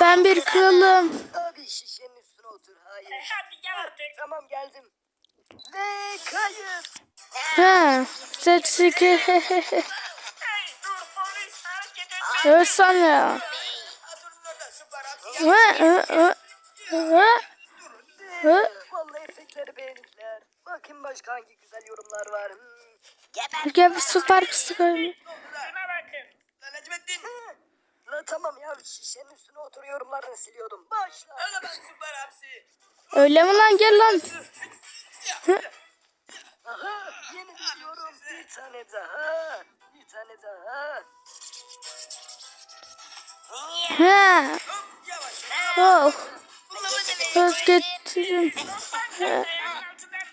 Ben bir kralım. Abi şişenin üstüne otur. Hayır. Hadi gel artık. Tamam geldim. Ve kayıt. Ha. Orada süper abi. Hı, hı, hı, hı. Hı? Vallahi efektleri beğendiler. Bakın başka hangi güzel yorumlar var. Hmm. Gel bir süper oyunu. Şuna bakın. Necmettin. La tamam ya şişenin üstüne otur yorumlarını siliyordum. Başla. Öyle ben süper abisi. Öyle mi lan gel lan. Aha yeni bir yorum. Bir tane daha. Bir tane daha. Ha. Oh. Söz getirin.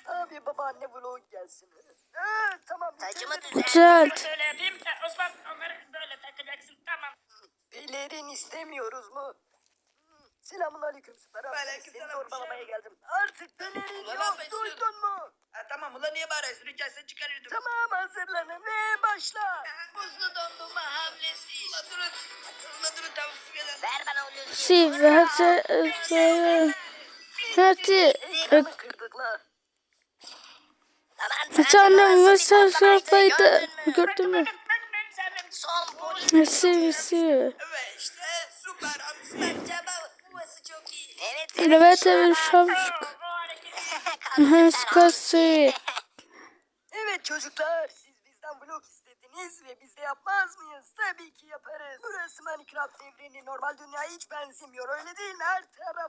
Abi babaanne vlog gelsin. Ha, tamam. Saçımı bitirdim. Düzelt. Şöyle yapayım. Ha, Osman onları böyle takacaksın. Tamam. Pelerin istemiyoruz mu? Selamun aleyküm süper abi. Aleyküm Seni selam. zorbalamaya geldim. Artık Ulan yok ben duydun mu? Ha, tamam ulan niye bağırıyorsun? Rica etsem çıkarırdım. Tamam hazırlanın ve başla. Buzlu dondurma hamlesi. Ulan durun. Ulan durun tamam sıkıyorum. Ver bana o lüzgü. Si ve hadi. Hadi. Ekranı kırdık la. Aman Bir tane mesaj sayfaydı. Gördün mü? Çok iyi. Evet. Evet şapşık. O, o hareketi. Skası. Evet çocuklar siz bizden vlog istediniz ve biz de yapmaz mıyız? Tabii ki yaparız. Burası Minecraft evreni normal dünyaya hiç benzemiyor öyle değil mi? Her taraf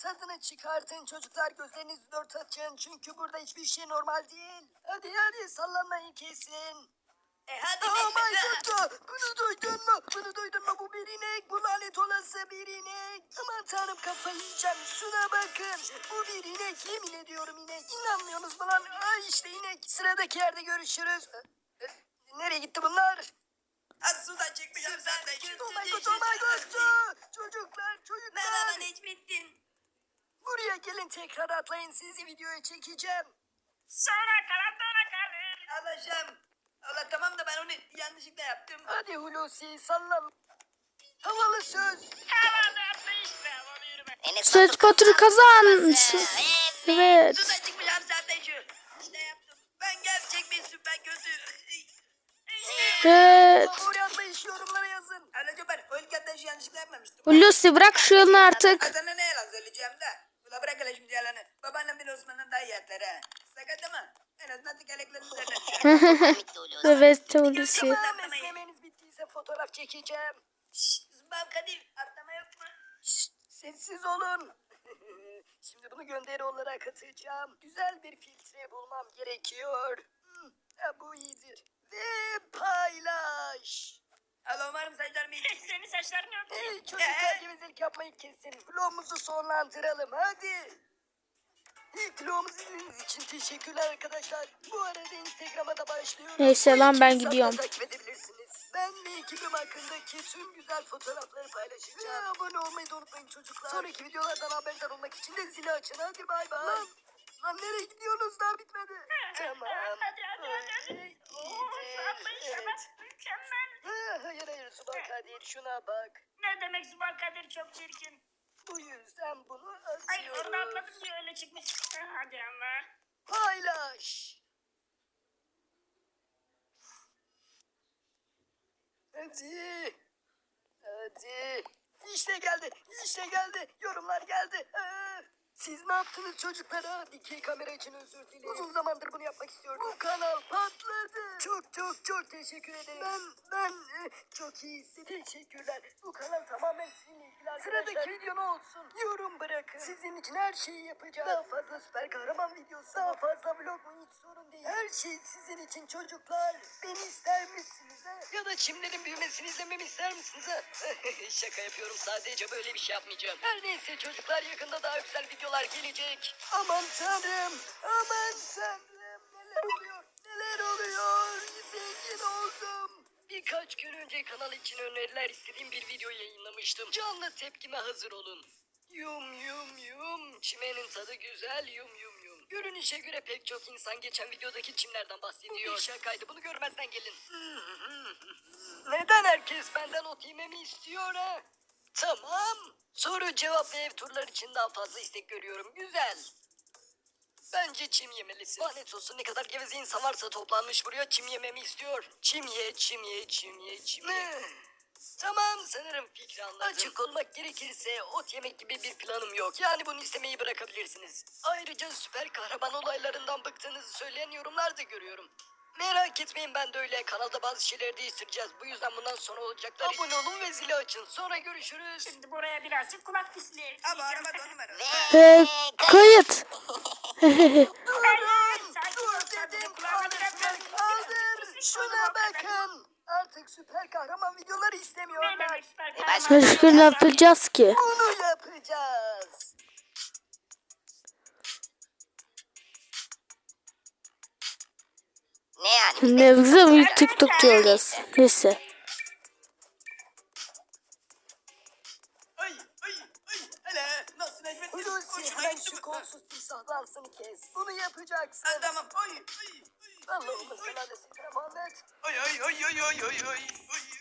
tadını çıkartın çocuklar gözlerinizi dört açın çünkü burada hiçbir şey normal değil. Hadi hadi sallanmayı kesin. E hadi Oh my god! Bunu duydun mu? Bunu duydun mu? Bu bir inek. Bu lanet olası bir inek. Aman tanrım kafayı yiyeceğim. Şuna bakın. Bu bir inek. Yemin ediyorum inek. İnanmıyorsunuz mu lan? Ay işte inek. Sıradaki yerde görüşürüz. Nereye gitti bunlar? Az sudan çıkmışım zaten. Oh my god, oh my god. Çocuklar, çocuklar. Merhaba Necmettin. Buraya gelin tekrar atlayın. Sizi videoya çekeceğim. Sonra karantina kalır. Alacağım. Allah tamam da ben onu yanlışlıkla yaptım. Hadi Hulusi sallan. Havalı söz. Yürüme. Enes Seç Batur Batur kazan. Evet. Evet. Sudan çıkmışım zaten şu. İşte yaptım. Ben gerçek bir süper gözü. Evet. Favori atlayış yorumlara yazın. Anacığım ben o ilk ateşi yanlışlıkla yapmamıştım. Hulusi bırak şunu artık. Ha, sana ne yalan söyleyeceğim de. Ula bırak hele şimdi yalanı. Babaannem bir Osman'dan daha iyi atlar ha. Sakat ama en azından tekerleklerin Hulusi. Tamam esnemeniz bittiyse fotoğraf çekeceğim. Şşş Zımbam Kadir atlama yok mu? Şşt, sessiz olun. Şimdi bunu gönderi olarak atacağım. Güzel bir filtre bulmam gerekiyor. Hmm, ha, bu iyidir. Ve paylaş. Allah umarım saçlarım iyi. Senin saçların yok. Hey çocuklar gevezelik yapmayı kesin. Vlogumuzu sonlandıralım hadi. İlk izlediğiniz için teşekkürler arkadaşlar. Bu arada Instagram'a da başlıyorum. Neyse lan, ben gidiyorum. Takip edebilirsiniz. Ben ve ekibim hakkındaki tüm güzel fotoğrafları paylaşacağım. Ve abone olmayı da unutmayın çocuklar. Sonraki videolardan haberdar olmak için de zili açın. Hadi bay bay. Lan, lan nereye gidiyorsunuz daha bitmedi. tamam. Hadi hadi hadi. Oo, Evet. Mükemmel. Ha, hayır hayır Subak Kadir şuna bak. Ne demek Süper Kadir çok çirkin. Bu yüzden bunu Ay orada atıyoruz. atladım diye öyle çıkmış. Hadi ama. Paylaş. Hadi. Hadi. İşte geldi. İşte geldi. Yorumlar geldi. Ee, siz ne yaptınız çocuklar ha? Dikey kamera için özür dilerim. Uzun zamandır bunu yapmak istiyordum. Bu kanal patladı. Çok çok çok teşekkür ederim. Ben ben e, çok iyisi. Teşekkürler. Bu kanal tamamen sizinle ilgili arkadaşlar. Sıradaki video ne olsun? Yorum bırakın. Sizin için her şeyi yapacağız. Daha fazla süper kahraman videosu. Daha fazla vlog mu hiç sorun değil. Her şey sizin için çocuklar. Beni ister misiniz ha? Ya da çimlerin büyümesini izlememi ister misiniz? Şaka yapıyorum sadece böyle bir şey yapmayacağım. Her neyse çocuklar yakında daha güzel videolar gelecek. Aman tanrım. Aman tanrım. Neler oluyor? Neler oluyor? Zengin oldum. Birkaç gün önce kanal için öneriler istediğim bir video yayınlamıştım. Canlı tepkime hazır olun. Yum yum yum. Çimenin tadı güzel yum yum yum. Görünüşe göre pek çok insan geçen videodaki çimlerden bahsediyor. Bu bir şakaydı bunu görmezden gelin. Neden herkes benden ot yememi istiyor ha? Tamam. Soru cevap ve ev turlar için daha fazla istek görüyorum. Güzel. Bence çim yemelisin. Lanet olsun ne kadar geveze insan varsa toplanmış buraya çim yememi istiyor. Çim ye, çim ye, çim ye, çim ye. Tamam sanırım fikri anladım. Açık olmak gerekirse ot yemek gibi bir planım yok. Yani bunu istemeyi bırakabilirsiniz. Ayrıca süper kahraman olaylarından bıktığınızı söyleyen yorumlar da görüyorum. Merak etmeyin ben de öyle. Kanalda bazı şeyleri değiştireceğiz. Bu yüzden bundan sonra olacaklar. Abone olun ve zili açın. Sonra görüşürüz. Şimdi buraya birazcık kulak pisliği Abi ekleyeceğim. araba numara. Ee, kayıt. Hayır, Durun! sakin ol, Dur sakin ol. dedim kaldır biraz kaldır. Şuna bakın. Artık süper kahraman videoları Ne istemiyorlar. demek süper başka- kahraman? Başka ne yapacağız ki? Bunu yapacağız. Ne yani? Ne güzel bir TikTok diyoruz. Neyse. Ay ay ay. Hele nasıl Necmettin? Hulusi hemen şu kolsuz timsah dansını kes. Bunu yapacaksın. Ha, tamam. Sana da Muhammed.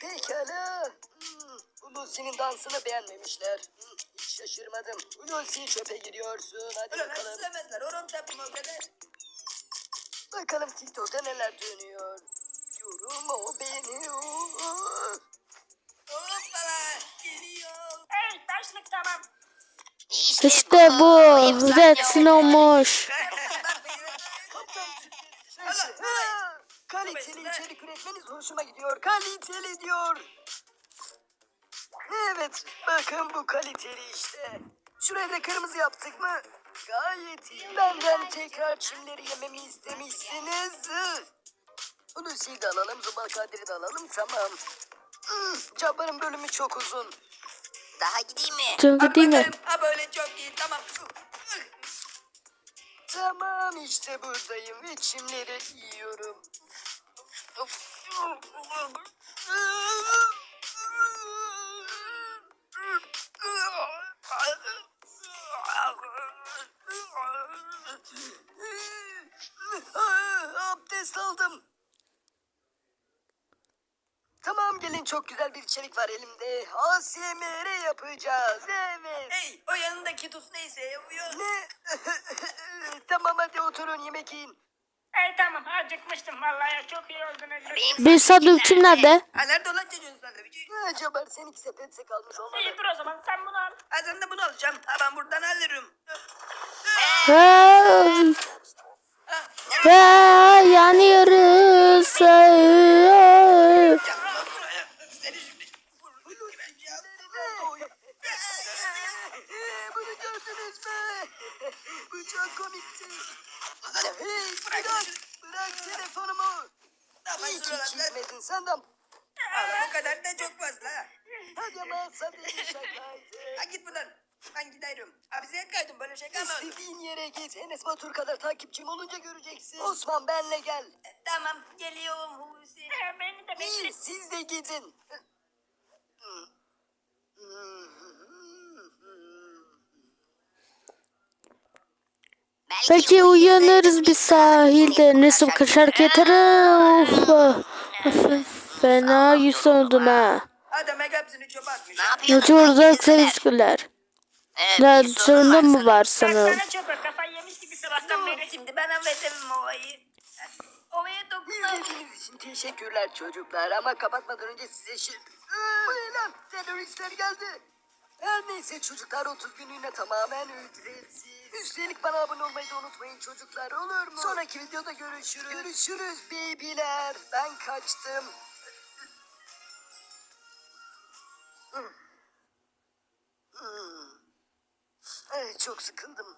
Pekala. Hmm, Hulusi'nin dansını beğenmemişler. Hmm, hiç şaşırmadım. Hulusi çöpe giriyorsun. Hadi Ulan bakalım. nasıl sevmezler? Oran tepim o kadar. Bakalım TikTok'ta neler dönüyor. Yorum o beni o. Hoppala. Geliyor. Hey taşlık tamam. İşte bu. Zetsin olmuş. Neyse. Ha, Kaliteli içerik üretmeniz hoşuma gidiyor. Kaliteli diyor. Evet, bakın bu kaliteli işte. Şuraya da kırmızı yaptık mı? Gayet iyi. Benden tekrar çimleri yememi istemişsiniz. Hulusi'yi de alalım, Zubal Kadir'i de alalım, tamam. Hmm, Cabbar'ın bölümü çok uzun. Daha gideyim mi? Çünkü değil mi? Ha böyle çok iyi. Tamam. Tamam işte buradayım ve çimleri yiyorum. Çok güzel bir içerik var elimde. ASMR yapacağız. Evet. Hey o yanındaki tuz neyse yapıyor. Ne? tamam hadi oturun yemek yiyin. Hey tamam acıkmıştım vallahi çok iyi oldunuz. Bir sandviçim nerede? Ha nerede olan çocuğun sandviçi? Acaba seninki sepetse kalmış olmalı. İyi dur o zaman sen bunu al. Ha sen de bunu alacağım. Ha ben buradan alırım. Hey. Hey, çok komikti. Hey Bırak. bırak, bırak telefonumu. Ne İyi ki ulan sen? çizmedin senden. Ama bu kadar da çok fazla. ha. Hadi ama sadece şakaydı. Ha git buradan. Ben giderim. Hapiseye kaydım böyle şaka mı olur? İstediğin yere git. Enes Batur kadar takipçim olunca göreceksin. Osman benle gel. Tamam geliyorum Hulusi. Beni de bekle. İyi siz de gidin. Belki uyanırız bir sahilde. Nasıl kaşar yeterim. Of, of, Fena yüz oldum ha. Hepsini çöpe atmış. Ne yapıyorsun? YouTube'da sevgiler. Evet, Ne bir sorun sorunum var mu var sanırım? sana çöpe kafayı yemiş gibi sabahtan beri. Şimdi ben anlatamam ovayı. Ovaya dokunma. İzlediğiniz için teşekkürler çocuklar ama kapatmadan önce size ne lan? Teröristler geldi. Her neyse çocuklar 30 günlüğüne tamamen ücretsiz. Üstelik bana abone olmayı da unutmayın çocuklar olur mu? Sonraki videoda görüşürüz. Görüşürüz babyler. Ben kaçtım. Hmm. Ay, çok sıkıldım.